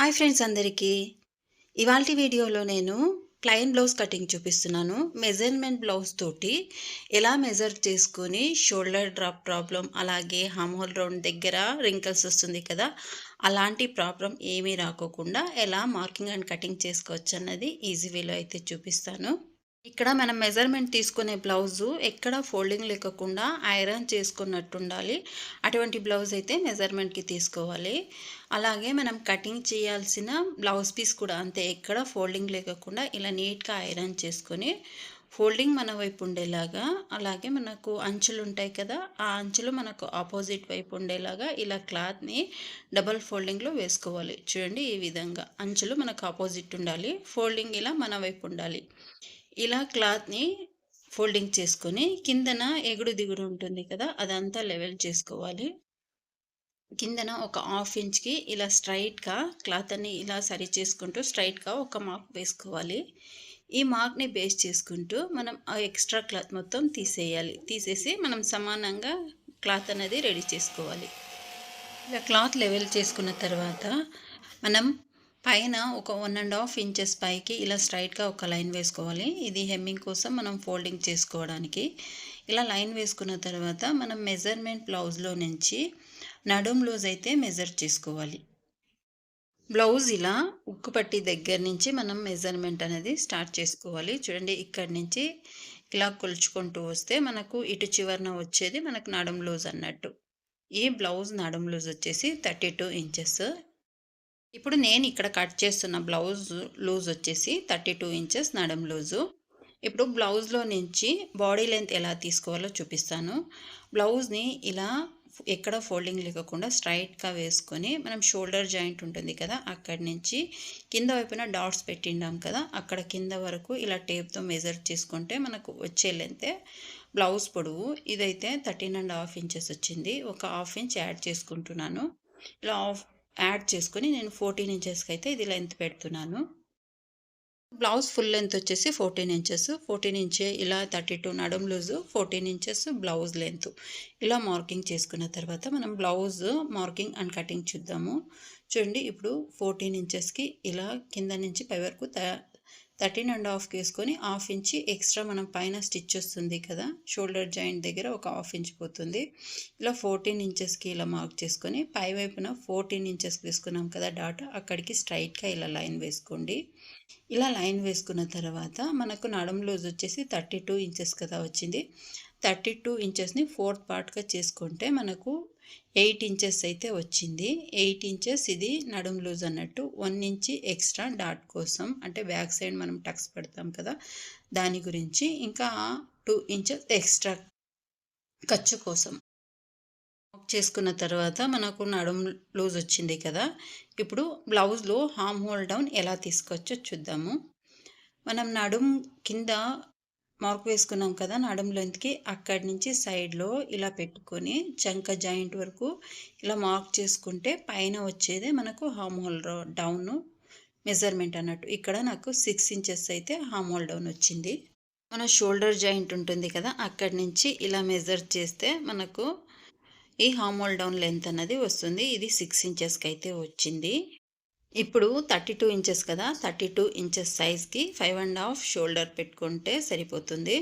Hi friends అందరికీ. ఇవాళ వీడియోలో నేను క్లయింట్ బ్లౌజ్ కటింగ్ చూపిస్తున్నాను. మెజర్మెంట్ బ్లౌజ్ తోటి ఎలా మెజర్ చేసుకొని షోల్డర్ డ్రాప్ ప్రాబ్లం అలాగే హోల్ రౌండ్ దగ్గర రింకల్స్ వస్తుంది కదా అలాంటి ప్రాబ్లం ఏమీ రాకోకుండా ఎలా మార్కింగ్ అండ్ కటింగ్ చేసుకోవచ్చు అన్నది ఈజీ వేలో అయితే చూపిస్తాను. ఇక్కడ మనం మెజర్మెంట్ తీసుకునే బ్లౌజు ఎక్కడ ఫోల్డింగ్ లేకుండా ఐరన్ చేసుకున్నట్టు ఉండాలి అటువంటి బ్లౌజ్ అయితే మెజర్మెంట్కి తీసుకోవాలి. అలాగే మనం కటింగ్ చేయాల్సిన బ్లౌజ్ పీస్ కూడా అంతే ఎక్కడ ఫోల్డింగ్ లేకుండా ఇలా నీట్గా ఐరన్ చేసుకొని ఫోల్డింగ్ మన వైపు ఉండేలాగా అలాగే మనకు అంచులు ఉంటాయి కదా ఆ అంచులు మనకు ఆపోజిట్ వైపు ఉండేలాగా ఇలా క్లాత్ని డబల్ ఫోల్డింగ్లో వేసుకోవాలి. చూడండి ఈ విధంగా అంచులు మనకు ఆపోజిట్ ఉండాలి ఫోల్డింగ్ ఇలా మన వైపు ఉండాలి. ఇలా క్లాత్ని ఫోల్డింగ్ చేసుకొని కిందన ఎగుడు దిగుడు ఉంటుంది కదా అదంతా లెవెల్ చేసుకోవాలి. కిందన ఒక హాఫ్ ఇంచ్కి ఇలా స్ట్రైట్గా క్లాత్ అని ఇలా సరి చేసుకుంటూ స్ట్రైట్గా ఒక మార్క్ వేసుకోవాలి. ఈ మార్క్ని బేస్ చేసుకుంటూ మనం ఆ ఎక్స్ట్రా క్లాత్ మొత్తం తీసేయాలి. తీసేసి మనం సమానంగా క్లాత్ అనేది రెడీ చేసుకోవాలి. ఇలా క్లాత్ లెవెల్ చేసుకున్న తర్వాత మనం పైన ఒక వన్ అండ్ హాఫ్ ఇంచెస్ పైకి ఇలా స్ట్రైట్గా ఒక లైన్ వేసుకోవాలి. ఇది హెమ్మింగ్ కోసం మనం ఫోల్డింగ్ చేసుకోవడానికి. ఇలా లైన్ వేసుకున్న తర్వాత మనం మెజర్మెంట్ బ్లౌజ్లో నుంచి నడుం లూజ్ అయితే మెజర్ చేసుకోవాలి. బ్లౌజ్ ఇలా ఉక్కు పట్టి దగ్గర నుంచి మనం మెజర్మెంట్ అనేది స్టార్ట్ చేసుకోవాలి. చూడండి ఇక్కడి నుంచి ఇలా కొలుచుకుంటూ వస్తే మనకు ఇటు చివరన వచ్చేది మనకు నడుం లూజ్ అన్నట్టు. ఈ బ్లౌజ్ నడుం లూజ్ వచ్చేసి థర్టీ టూ ఇంచెస్ ఇప్పుడు నేను ఇక్కడ కట్ చేస్తున్న బ్లౌజ్ లూజ్ వచ్చేసి థర్టీ టూ ఇంచెస్ నడం లూజు. ఇప్పుడు బ్లౌజ్లో నుంచి బాడీ లెంత్ ఎలా తీసుకోవాలో చూపిస్తాను. బ్లౌజ్ని ఇలా ఎక్కడ ఫోల్డింగ్ లేకుండా స్ట్రైట్గా వేసుకొని మనం షోల్డర్ జాయింట్ ఉంటుంది కదా అక్కడి నుంచి కింద వైపున డాట్స్ పెట్టిండాం కదా అక్కడ కింద వరకు ఇలా టేప్తో మెజర్ చేసుకుంటే మనకు వచ్చే లెంతే బ్లౌజ్ పొడవు. ఇదైతే థర్టీన్ అండ్ హాఫ్ ఇంచెస్ వచ్చింది. ఒక హాఫ్ ఇంచ్ యాడ్ చేసుకుంటున్నాను. ఇలా హాఫ్ యాడ్ చేసుకొని నేను ఫోర్టీన్ ఇంచెస్కి అయితే ఇది లెంత్ పెడుతున్నాను. బ్లౌజ్ ఫుల్ లెంత్ వచ్చేసి ఫోర్టీన్ ఇంచెస్. ఫోర్టీన్ ఇంచే ఇలా థర్టీ టూ నడుం loose fourteen inches blouse length ఇలా మార్కింగ్ చేసుకున్న తర్వాత మనం బ్లౌజ్ మార్కింగ్ అండ్ కటింగ్ చూద్దాము. చూడండి ఇప్పుడు ఫోర్టీన్ ఇంచెస్కి ఇలా కింద నుంచి పై వరకు థర్టీన్ అండ్ హాఫ్కి వేసుకొని హాఫ్ ఇంచి ఎక్స్ట్రా మనం పైన స్టిచ్ వస్తుంది కదా షోల్డర్ జాయింట్ దగ్గర ఒక హాఫ్ ఇంచ్ పోతుంది. ఇలా ఫోర్టీన్ ఇంచెస్కి ఇలా మార్క్ చేసుకొని పై వైపున ఫోర్టీన్ ఇంచెస్కి వేసుకున్నాం కదా డాట్ అక్కడికి స్ట్రైట్గా ఇలా లైన్ వేసుకోండి. ఇలా లైన్ వేసుకున్న తర్వాత మనకు నడుం లూజ్ వచ్చేసి థర్టీ టూ ఇంచెస్ కదా వచ్చింది. థర్టీ టూ ఇంచెస్ని ఫోర్త్ పార్ట్గా చేసుకుంటే మనకు ఎయిట్ ఇంచెస్ అయితే వచ్చింది. ఎయిట్ ఇంచెస్ ఇది నడుం లూజ్ అన్నట్టు వన్ ఇంచి ఎక్స్ట్రా డాట్ కోసం అంటే బ్యాక్ సైడ్ మనం టక్స్ పెడతాం కదా దాని గురించి ఇంకా టూ ఇంచెస్ ఎక్స్ట్రా ఖర్చు కోసం. చేసుకున్న తర్వాత మనకు నడుం లూజ్ వచ్చింది కదా ఇప్పుడు బ్లౌజ్లో హామ్ హోల్ డౌన్ ఎలా తీసుకోవచ్చో చూద్దాము. మనం నడుం కింద మార్క్ వేసుకున్నాం కదా నడుం లెంత్కి అక్కడి నుంచి సైడ్లో ఇలా పెట్టుకొని చంక జాయింట్ వరకు ఇలా మార్క్ చేసుకుంటే పైన వచ్చేదే మనకు హామోల్ డౌన్ మెజర్మెంట్ అన్నట్టు. ఇక్కడ నాకు సిక్స్ ఇంచెస్ అయితే హామోల్ డౌన్ వచ్చింది. మన షోల్డర్ జాయింట్ ఉంటుంది కదా అక్కడి నుంచి ఇలా మెజర్ చేస్తే మనకు ఈ హామోల్ డౌన్ లెంత్ అన్నది వస్తుంది. ఇది సిక్స్ ఇంచెస్కి అయితే వచ్చింది. ఇప్పుడు థర్టీ టూ ఇంచెస్ కదా థర్టీ టూ ఇంచెస్ సైజ్కి ఫైవ్ అండ్ హాఫ్ షోల్డర్ పెట్టుకుంటే సరిపోతుంది.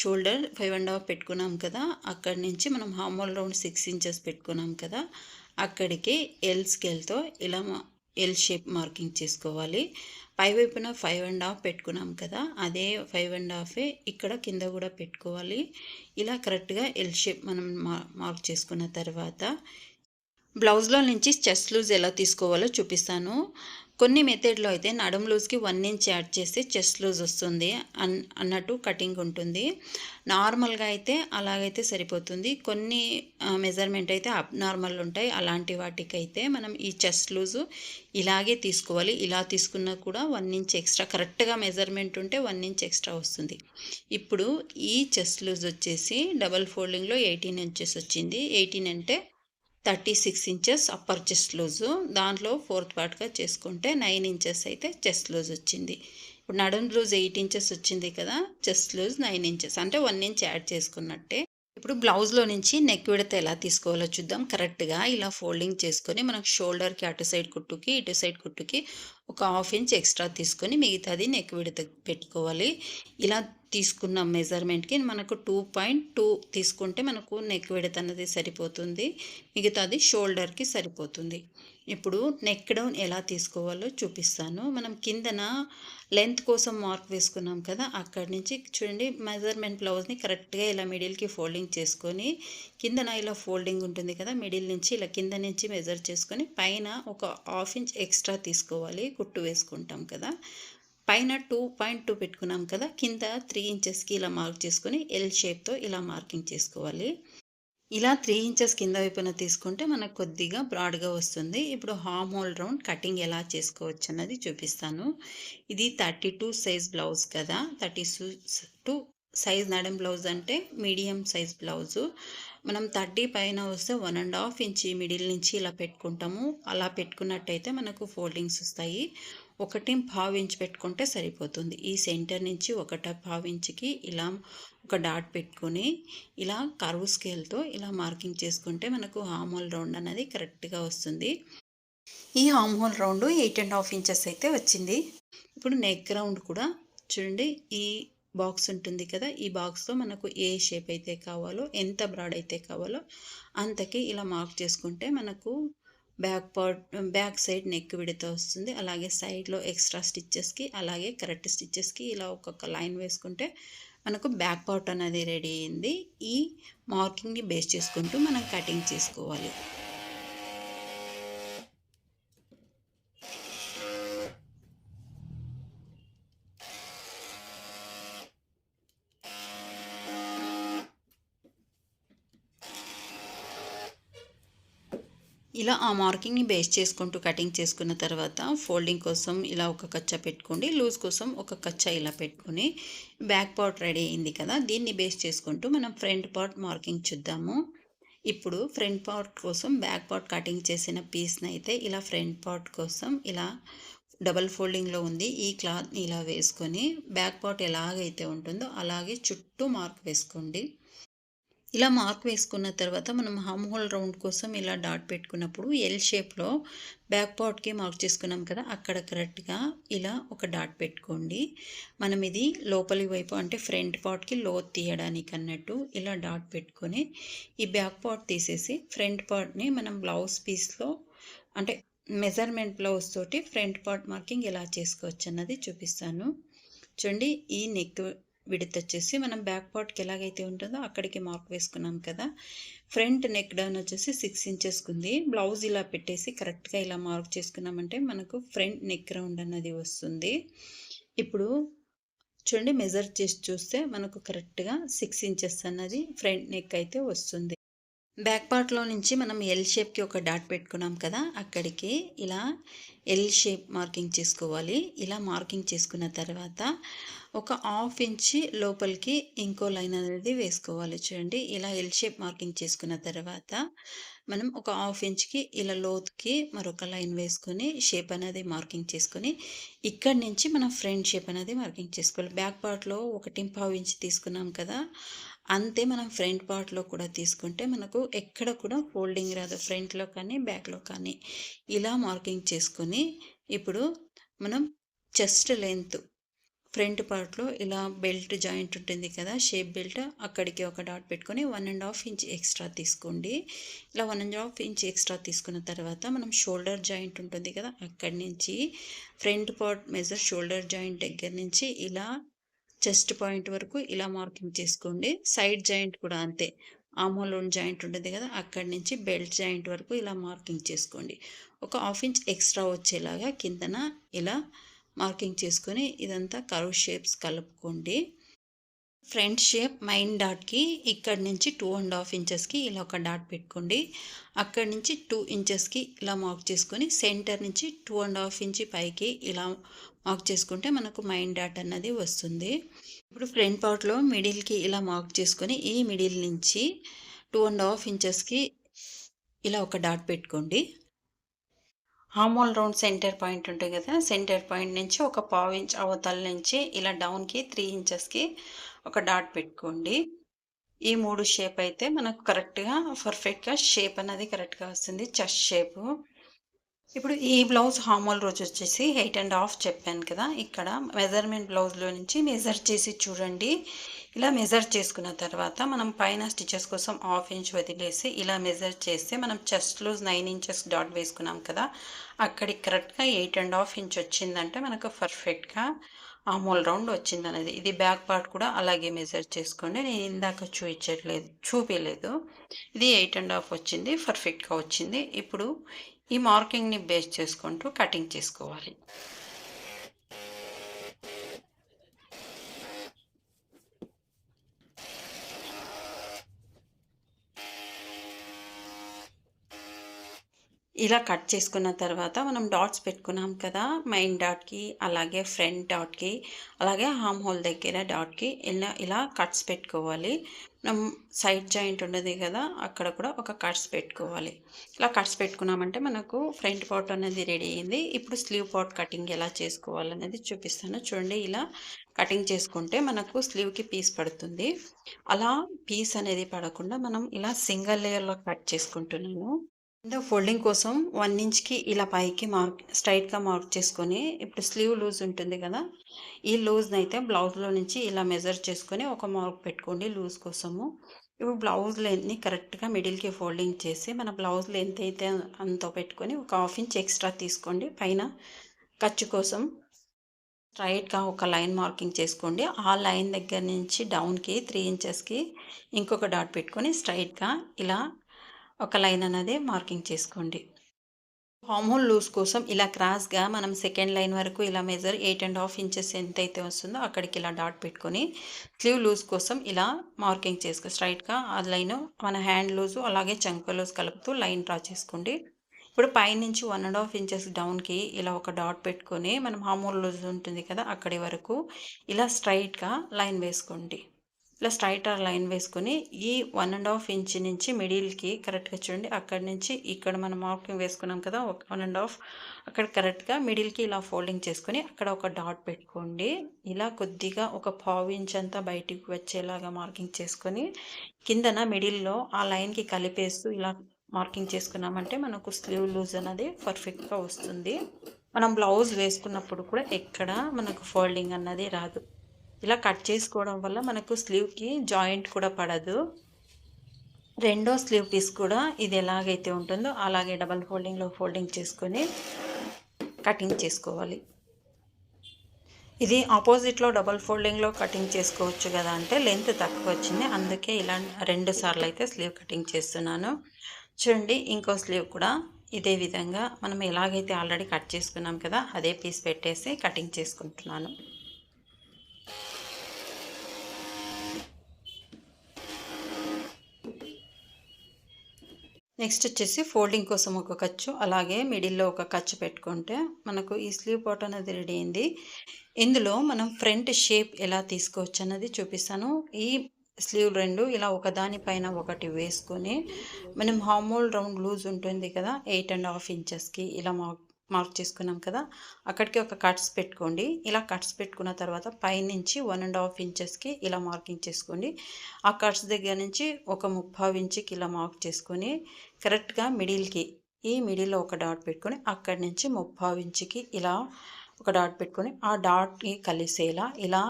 షోల్డర్ ఫైవ్ అండ్ హాఫ్ పెట్టుకున్నాం కదా అక్కడి నుంచి మనం హార్మోల్ రౌండ్ సిక్స్ ఇంచెస్ పెట్టుకున్నాం కదా అక్కడికి ఎల్ స్కేల్తో ఇలా ఎల్ షేప్ మార్కింగ్ చేసుకోవాలి. పై వైపున ఫైవ్ అండ్ హాఫ్ పెట్టుకున్నాం కదా అదే ఫైవ్ అండ్ హాఫే ఇక్కడ కింద కూడా పెట్టుకోవాలి. ఇలా కరెక్ట్గా ఎల్ షేప్ మనం మార్క్ చేసుకున్న తర్వాత బ్లౌజ్లో నుంచి చెస్ట్ లూజ్ ఎలా తీసుకోవాలో చూపిస్తాను. కొన్ని మెథడ్లో అయితే నడుం లూజ్కి వన్ ఇంచ్ యాడ్ చేస్తే చెస్ట్ లూజ్ వస్తుంది అన్ అన్నట్టు కటింగ్ ఉంటుంది. నార్మల్గా అయితే అలాగైతే సరిపోతుంది. కొన్ని మెజర్మెంట్ అయితే అబ్నార్మల్ ఉంటాయి. అలాంటి వాటికైతే మనం ఈ చెస్ట్ లూజు ఇలాగే తీసుకోవాలి. ఇలా తీసుకున్నా కూడా వన్ ఇంచ్ ఎక్స్ట్రా కరెక్ట్గా మెజర్మెంట్ ఉంటే వన్ ఇంచ్ ఎక్స్ట్రా వస్తుంది. ఇప్పుడు ఈ చెస్ట్ లూజ్ వచ్చేసి డబల్ ఫోల్డింగ్లో ఎయిటీన్ ఇంచెస్ వచ్చింది. ఎయిటీన్ అంటే thirty six inches upper chest loose దాంట్లో ఫోర్త్ పార్ట్గా చేసుకుంటే నైన్ ఇంచెస్ అయితే చెస్ట్ లూజ్ వచ్చింది. ఇప్పుడు నడుం లూజ్ ఎయిట్ ఇంచెస్ వచ్చింది కదా చెస్ట్ లూజ్ నైన్ ఇంచెస్ అంటే వన్ ఇంచ్ యాడ్ చేసుకున్నట్టే. ఇప్పుడు బ్లౌజ్లో నుంచి నెక్ విడత ఎలా తీసుకోవాలో చూద్దాం. కరెక్ట్గా ఇలా ఫోల్డింగ్ చేసుకొని మనకు షోల్డర్కి అటు సైడ్ కుట్టుకి ఇటు సైడ్ కుట్టుకి ఒక హాఫ్ ఇంచ్ ఎక్స్ట్రా తీసుకొని మిగతాది నెక్ విడత పెట్టుకోవాలి. ఇలా తీసుకున్న మెజర్మెంట్కి మనకు టూ పాయింట్ టూ తీసుకుంటే మనకు నెక్ విడత అన్నది సరిపోతుంది. మిగతాది షోల్డర్కి సరిపోతుంది. ఇప్పుడు నెక్ డౌన్ ఎలా తీసుకోవాలో చూపిస్తాను. మనం కిందన లెంత్ కోసం మార్క్ వేసుకున్నాం కదా అక్కడి నుంచి చూడండి మెజర్మెంట్ బ్లౌజ్ని కరెక్ట్గా ఇలా మిడిల్కి ఫోల్డింగ్ చేసుకొని కిందన ఇలా ఫోల్డింగ్ ఉంటుంది కదా మిడిల్ నుంచి ఇలా కింద నుంచి మెజర్ చేసుకొని పైన ఒక హాఫ్ ఇంచ్ ఎక్స్ట్రా తీసుకోవాలి కుట్టు వేసుకుంటాం కదా. పైన టూ పాయింట్ టూ పెట్టుకున్నాం కదా కింద త్రీ ఇంచెస్కి ఇలా మార్క్ చేసుకొని ఎల్ షేప్తో ఇలా మార్కింగ్ చేసుకోవాలి. ఇలా త్రీ ఇంచెస్ కింద వైపున తీసుకుంటే మనకు కొద్దిగా బ్రాడ్గా వస్తుంది. ఇప్పుడు హామ్ హోల్ రౌండ్ కటింగ్ ఎలా చేసుకోవచ్చు అన్నది చూపిస్తాను. ఇది థర్టీ టూ సైజ్ బ్లౌజ్ కదా థర్టీ టూ సైజ్ నడం బ్లౌజ్ అంటే మీడియం సైజ్ బ్లౌజు. మనం థర్టీ పైన వస్తే వన్ అండ్ హాఫ్ ఇంచి మిడిల్ నుంచి ఇలా పెట్టుకుంటాము. అలా పెట్టుకున్నట్టయితే మనకు ఫోల్డింగ్స్ వస్తాయి. ఒకటి పావు ఇంచ్ పెట్టుకుంటే సరిపోతుంది. ఈ సెంటర్ నుంచి ఒకట పావు ఇంచుకి ఇలా ఒక డాట్ పెట్టుకొని ఇలా కరువు స్కేల్తో ఇలా మార్కింగ్ చేసుకుంటే మనకు హామోల్ రౌండ్ అనేది కరెక్ట్గా వస్తుంది. ఈ arm hole round eight and half inches అయితే వచ్చింది. ఇప్పుడు నెక్ రౌండ్ కూడా చూడండి ఈ బాక్స్ ఉంటుంది కదా ఈ బాక్స్లో మనకు ఏ షేప్ అయితే కావాలో ఎంత బ్రాడ్ అయితే కావాలో అంతకి ఇలా మార్క్ చేసుకుంటే మనకు back part back side neck విడత వస్తుంది. అలాగే సైడ్లో ఎక్స్ట్రా స్టిచ్చెస్కి అలాగే కరెక్ట్ స్టిచ్చెస్కి ఇలా ఒక్కొక్క లైన్ వేసుకుంటే మనకు బ్యాక్ పార్ట్ అనేది రెడీ అయింది. ఈ మార్కింగ్ని బేస్ చేసుకుంటూ మనం కటింగ్ చేసుకోవాలి. ఇలా ఆ మార్కింగ్ని బేస్ చేసుకుంటూ కటింగ్ చేసుకున్న తర్వాత ఫోల్డింగ్ కోసం ఇలా ఒక కచ్చ పెట్టుకోండి. లూజ్ కోసం ఒక కచ్చ ఇలా పెట్టుకొని బ్యాక్ పార్ట్ రెడీ అయింది కదా. దీన్ని బేస్ చేసుకుంటూ మనం ఫ్రంట్ పార్ట్ మార్కింగ్ చూద్దాము. ఇప్పుడు ఫ్రంట్ పార్ట్ కోసం బ్యాక్ పార్ట్ కటింగ్ చేసిన పీస్ని అయితే ఇలా ఫ్రంట్ పార్ట్ కోసం ఇలా డబల్ ఫోల్డింగ్లో ఉంది. ఈ క్లాత్ని ఇలా వేసుకొని బ్యాక్ పార్ట్ ఎలాగైతే ఉంటుందో అలాగే చుట్టూ మార్క్ వేసుకోండి. ఇలా మార్క్ వేసుకున్న తర్వాత మనం హమ్ హోల్ రౌండ్ కోసం ఇలా డాట్ పెట్టుకున్నప్పుడు ఎల్ షేప్లో బ్యాక్ పార్ట్కి మార్క్ చేసుకున్నాం కదా అక్కడ కరెక్ట్గా ఇలా ఒక డాట్ పెట్టుకోండి. మనం ఇది లోపలి వైపు అంటే ఫ్రంట్ పార్ట్కి లో తీయడానికి అన్నట్టు ఇలా డాట్ పెట్టుకొని ఈ బ్యాక్ పార్ట్ తీసేసి ఫ్రంట్ పార్ట్ని మనం బ్లౌజ్ పీస్లో అంటే మెజర్మెంట్ బ్లౌజ్ తోటి ఫ్రంట్ పార్ట్ మార్కింగ్ ఎలా చేసుకోవచ్చు అన్నది చూపిస్తాను. చూడండి ఈ నెక్ విడత్ వచ్చేసి మనం బ్యాక్ పార్ట్కి ఎలాగైతే ఉంటుందో అక్కడికి మార్క్ వేసుకున్నాం కదా ఫ్రంట్ నెక్ డౌన్ వచ్చేసి సిక్స్ ఇంచెస్ ఉంది బ్లౌజ్ ఇలా పెట్టేసి కరెక్ట్గా ఇలా మార్క్ చేసుకున్నామంటే మనకు ఫ్రంట్ నెక్ రౌండ్ అన్నది వస్తుంది. ఇప్పుడు చూడండి మెజర్ చేసి చూస్తే మనకు కరెక్ట్గా సిక్స్ ఇంచెస్ అన్నది ఫ్రంట్ నెక్ అయితే వస్తుంది. బ్యాక్ పార్ట్లో నుంచి మనం ఎల్ షేప్కి ఒక డాట్ పెట్టుకున్నాం కదా అక్కడికి ఇలా ఎల్ షేప్ మార్కింగ్ చేసుకోవాలి. ఇలా మార్కింగ్ చేసుకున్న తర్వాత ఒక హాఫ్ ఇంచి లోపలికి ఇంకో లైన్ అనేది వేసుకోవాలి. చూడండి ఇలా ఎల్ షేప్ మార్కింగ్ చేసుకున్న తర్వాత మనం ఒక హాఫ్ ఇంచ్కి ఇలా లోతుకి మరొక లైన్ వేసుకొని షేప్ అనేది మార్కింగ్ చేసుకొని ఇక్కడి నుంచి మనం ఫ్రంట్ షేప్ అనేది మార్కింగ్ చేసుకోవాలి. బ్యాక్ పార్ట్లో ఒకటి పావు ఇంచ్ తీసుకున్నాం కదా అంతే మనం ఫ్రంట్ పార్ట్లో కూడా తీసుకుంటే మనకు ఎక్కడ కూడా ఫోల్డింగ్ రాదు. ఫ్రంట్లో కానీ బ్యాక్లో కానీ. ఇలా మార్కింగ్ చేసుకొని ఇప్పుడు మనం చెస్ట్ లెంత్ ఫ్రంట్ పార్ట్లో ఇలా బెల్ట్ జాయింట్ ఉంటుంది కదా షేప్ బెల్ట్ అక్కడికి ఒక డాట్ పెట్టుకొని one and half inch extra తీసుకోండి. ఇలా one and half inch extra తీసుకున్న తర్వాత మనం షోల్డర్ జాయింట్ ఉంటుంది కదా అక్కడి నుంచి front part measure shoulder joint దగ్గర నుంచి ఇలా చెస్ట్ పాయింట్ వరకు ఇలా మార్కింగ్ చేసుకోండి. సైడ్ జాయింట్ కూడా అంతే. ఆమోలోన్ జాయింట్ ఉంటుంది కదా అక్కడి నుంచి బెల్ట్ జాయింట్ వరకు ఇలా మార్కింగ్ చేసుకోండి. ఒక హాఫ్ ఇంచ్ ఎక్స్ట్రా వచ్చేలాగా కిందన ఇలా మార్కింగ్ చేసుకొని ఇదంతా కర్వ్ షేప్స్ కలుపుకోండి. ఫ్రంట్ షేప్ మైన్ డాట్కి ఇక్కడ నుంచి టూ అండ్ హాఫ్ ఇంచెస్కి ఇలా ఒక డాట్ పెట్టుకోండి. అక్కడి నుంచి టూ ఇంచెస్కి ఇలా మార్క్ చేసుకొని సెంటర్ నుంచి టూ అండ్ హాఫ్ ఇంచ్ పైకి ఇలా మార్క్ చేసుకుంటే మనకు మైన్ డాట్ అన్నది వస్తుంది. ఇప్పుడు ఫ్రంట్ పార్ట్లో మిడిల్కి ఇలా మార్క్ చేసుకొని ఈ మిడిల్ నుంచి టూ అండ్ హాఫ్ ఇంచెస్కి ఇలా ఒక డాట్ పెట్టుకోండి. హామోల్ రౌండ్ సెంటర్ పాయింట్ ఉంటుంది కదా సెంటర్ పాయింట్ నుంచి ఒక పావు ఇంచ్ అవతల నుంచి ఇలా డౌన్కి త్రీ ఇంచెస్కి ఒక డాట్ పెట్టుకోండి. ఈ మూడు షేప్ అయితే మనకు కరెక్ట్గా పర్ఫెక్ట్గా షేప్ అనేది కరెక్ట్గా వస్తుంది. Chest shape. ఇప్పుడు ఈ బ్లౌజ్ హామోల్ రోజు వచ్చేసి ఎయిట్ అండ్ హాఫ్ చెప్పాను కదా. ఇక్కడ మెజర్మెంట్ బ్లౌజ్లో నుంచి మెజర్ చేసి చూడండి. ఇలా మెజర్ చేసుకున్న తర్వాత మనం పైన స్టిచెస్ కోసం హాఫ్ ఇంచ్ వదిలేసి ఇలా మెజర్ చేస్తే మనం chest loose nine inches dot వేసుకున్నాం కదా. అక్కడికి కరెక్ట్గా ఎయిట్ అండ్ హాఫ్ ఇంచ్ వచ్చిందంటే మనకు పర్ఫెక్ట్గా ఆమోల్ రౌండ్ వచ్చింది అనేది ఇది బ్యాక్ పార్ట్ కూడా అలాగే మెజర్ చేసుకోండి. నేను ఇందాక చూపించట్లేదు చూపించలేదు ఇది ఎయిట్ అండ్ హాఫ్ వచ్చింది పర్ఫెక్ట్గా వచ్చింది. ఇప్పుడు ఈ మార్కింగ్ని బేస్ చేసుకుంటూ కటింగ్ చేసుకోవాలి. ఇలా కట్ చేసుకున్న తర్వాత మనం డాట్స్ పెట్టుకున్నాం కదా మెయిన్ డాట్కి అలాగే ఫ్రంట్ డాట్కి అలాగే హామ్ హోల్ దగ్గర డాట్కి ఇలా ఇలా కట్స్ పెట్టుకోవాలి. మనం సైడ్ జాయింట్ ఉండదు కదా అక్కడ కూడా ఒక కట్స్ పెట్టుకోవాలి. ఇలా కట్స్ పెట్టుకున్నామంటే మనకు ఫ్రంట్ పార్ట్ అనేది రెడీ అయింది. ఇప్పుడు స్లీవ్ పార్ట్ కటింగ్ ఎలా చేసుకోవాలనేది చూపిస్తాను. చూడండి ఇలా కటింగ్ చేసుకుంటే మనకు స్లీవ్కి పీస్ పడుతుంది. అలా పీస్ అనేది పడకుండా మనం ఇలా సింగిల్ లేయర్లో కట్ చేసుకుంటున్నాను. కింద ఫోల్డింగ్ కోసం వన్ ఇంచ్కి ఇలా పైకి మార్క్ స్ట్రైట్గా మార్క్ చేసుకొని ఇప్పుడు స్లీవ్ లూజ్ ఉంటుంది కదా ఈ లూజ్ని అయితే బ్లౌజ్లో నుంచి ఇలా మెజర్ చేసుకొని ఒక మార్క్ పెట్టుకోండి లూజ్ కోసము. ఇప్పుడు బ్లౌజ్ లెంత్ని కరెక్ట్గా మిడిల్కి ఫోల్డింగ్ చేసి మన బ్లౌజ్ లెంత్ అయితే అంత పెట్టుకొని ఒక హాఫ్ ఇంచ్ ఎక్స్ట్రా తీసుకోండి. పైన ఖర్చు కోసం స్ట్రైట్గా ఒక లైన్ మార్కింగ్ చేసుకోండి. ఆ లైన్ దగ్గర నుంచి డౌన్కి త్రీ ఇంచెస్కి ఇంకొక డాట్ పెట్టుకొని స్ట్రైట్గా ఇలా ఒక లైన్ అనేది మార్కింగ్ చేసుకోండి. హార్మోన్ లూజ్ కోసం ఇలా క్రాస్గా మనం సెకండ్ లైన్ వరకు ఇలా measure eight and half inches ఎంత అయితే వస్తుందో అక్కడికి ఇలా డాట్ పెట్టుకొని స్లీవ్ లూజ్ కోసం ఇలా మార్కింగ్ చేసుకో స్ట్రైట్గా ఆ లైన్ మన హ్యాండ్ లూజు అలాగే చంక లూజ్ కలుపుతూ లైన్ డ్రా చేసుకోండి. ఇప్పుడు పైనుంచి వన్ అండ్ హాఫ్ ఇంచెస్ డౌన్కి ఇలా ఒక డాట్ పెట్టుకొని మనం హార్మోన్ లూజ్ ఉంటుంది కదా అక్కడి వరకు ఇలా స్ట్రైట్గా లైన్ వేసుకోండి. ఇలా స్ట్రైటర్ లైన్ వేసుకొని ఈ వన్ అండ్ హాఫ్ ఇంచ్ నుంచి మిడిల్కి కరెక్ట్గా చూడండి. అక్కడి నుంచి ఇక్కడ మనం మార్కింగ్ వేసుకున్నాం కదా ఒక వన్ అండ్ హాఫ్. అక్కడ కరెక్ట్గా మిడిల్కి ఇలా ఫోల్డింగ్ చేసుకొని అక్కడ ఒక డాట్ పెట్టుకోండి. ఇలా కొద్దిగా ఒక పావు ఇంచ్ అంతా బయటికి వచ్చేలాగా మార్కింగ్ చేసుకొని కిందన మిడిల్లో ఆ లైన్కి కలిపేస్తూ ఇలా మార్కింగ్ చేసుకున్నామంటే మనకు స్లీవ్ లూజ్ అనేది పర్ఫెక్ట్గా వస్తుంది. మనం బ్లౌజ్ వేసుకున్నప్పుడు కూడా ఎక్కడ మనకు ఫోల్డింగ్ అన్నది రాదు. ఇలా కట్ చేసుకోవడం వల్ల మనకు స్లీవ్కి జాయింట్ కూడా పడదు. రెండో స్లీవ్ పీస్ కూడా ఇది ఎలాగైతే ఉంటుందో అలాగే డబల్ ఫోల్డింగ్లో ఫోల్డింగ్ చేసుకొని కటింగ్ చేసుకోవాలి. ఇది ఆపోజిట్లో డబల్ ఫోల్డింగ్లో కటింగ్ చేసుకోవచ్చు కదా అంటే లెంత్ తక్కువ వచ్చింది. అందుకే ఇలా రెండు సార్లు అయితే స్లీవ్ కటింగ్ చేస్తున్నాను. చూడండి ఇంకో స్లీవ్ కూడా ఇదే విధంగా మనం ఎలాగైతే ఆల్రెడీ కట్ చేసుకున్నాం కదా అదే పీస్ పెట్టేసి కటింగ్ చేసుకుంటున్నాను. నెక్స్ట్ వచ్చేసి ఫోల్డింగ్ కోసం ఒక ఖర్చు. అలాగే మిడిల్లో ఒక ఖర్చు పెట్టుకుంటే మనకు ఈ స్లీవ్ పాట్ అనేది రెడీ అయింది. ఇందులో మనం ఫ్రంట్ షేప్ ఎలా తీసుకోవచ్చు అన్నది చూపిస్తాను. ఈ స్లీవ్ రెండు ఇలా ఒకదానిపైన ఒకటి వేసుకొని మనం హామోల్ రౌండ్ లూజ్ ఉంటుంది కదా ఎయిట్ అండ్ హాఫ్ ఇంచెస్కి ఇలా మాకు మార్క్ చేసుకున్నాం కదా అక్కడికి ఒక కట్స్ పెట్టుకోండి. ఇలా కట్స్ పెట్టుకున్న తర్వాత పైనుంచి వన్ అండ్ హాఫ్ ఇంచెస్కి ఇలా మార్కింగ్ చేసుకోండి. ఆ కట్స్ దగ్గర నుంచి ఒక ముప్పై ఇంచుకి ఇలా మార్క్ చేసుకొని కరెక్ట్గా మిడిల్కి ఈ మిడిల్లో ఒక డాట్ పెట్టుకొని అక్కడి నుంచి ముప్పై ఇంచుకి ఇలా ఒక డాట్ పెట్టుకొని ఆ డాట్ని కలిసేలా ఇలా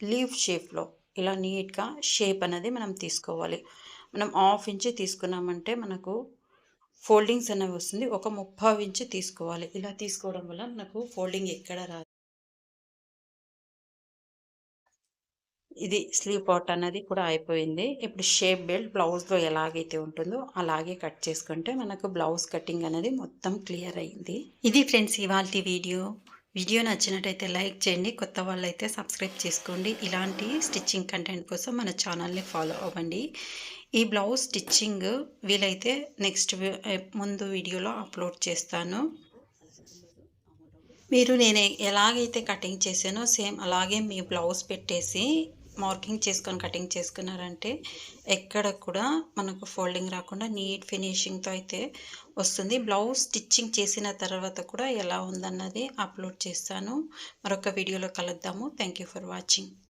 లీవ్ షేప్లో ఇలా నీట్గా షేప్ అనేది మనం తీసుకోవాలి. మనం హాఫ్ ఇంచి తీసుకున్నామంటే మనకు ఫోల్డింగ్స్ అనేవి వస్తుంది. ఒక ముప్పై ఇంచు తీసుకోవాలి. ఇలా తీసుకోవడం వల్ల మనకు ఫోల్డింగ్ ఎక్కడ రాదు. ఇది స్లీవ్ పార్ట్ అనేది కూడా అయిపోయింది. ఇప్పుడు షేప్ బెల్ట్ బ్లౌజ్లో ఎలాగైతే ఉంటుందో అలాగే కట్ చేసుకుంటే మనకు బ్లౌజ్ కటింగ్ అనేది మొత్తం క్లియర్ అయింది. ఇది ఫ్రెండ్స్ ఇవాళ వీడియో. వీడియో నచ్చినట్టయితే లైక్ చేయండి కొత్త వాళ్ళైతే సబ్స్క్రైబ్ చేసుకోండి. ఇలాంటి స్టిచ్చింగ్ కంటెంట్ కోసం మన ఛానల్ని ఫాలో అవ్వండి. ఈ బ్లౌజ్ స్టిచ్చింగ్ వీలైతే నెక్స్ట్ ముందు వీడియోలో అప్లోడ్ చేస్తాను. మీరు నేను ఎలాగైతే కటింగ్ చేశానో సేమ్ అలాగే మీ బ్లౌజ్ పెట్టేసి మార్కింగ్ చేసుకొని కటింగ్ చేసుకున్నారంటే ఎక్కడ కూడా మనకు ఫోల్డింగ్ రాకుండా నీట్ ఫినిషింగ్తో అయితే వస్తుంది. బ్లౌజ్ స్టిచ్చింగ్ చేసిన తర్వాత కూడా ఎలా ఉందన్నది అప్లోడ్ చేస్తాను. మరొక వీడియోలో కలుద్దాము. Thank you for watching.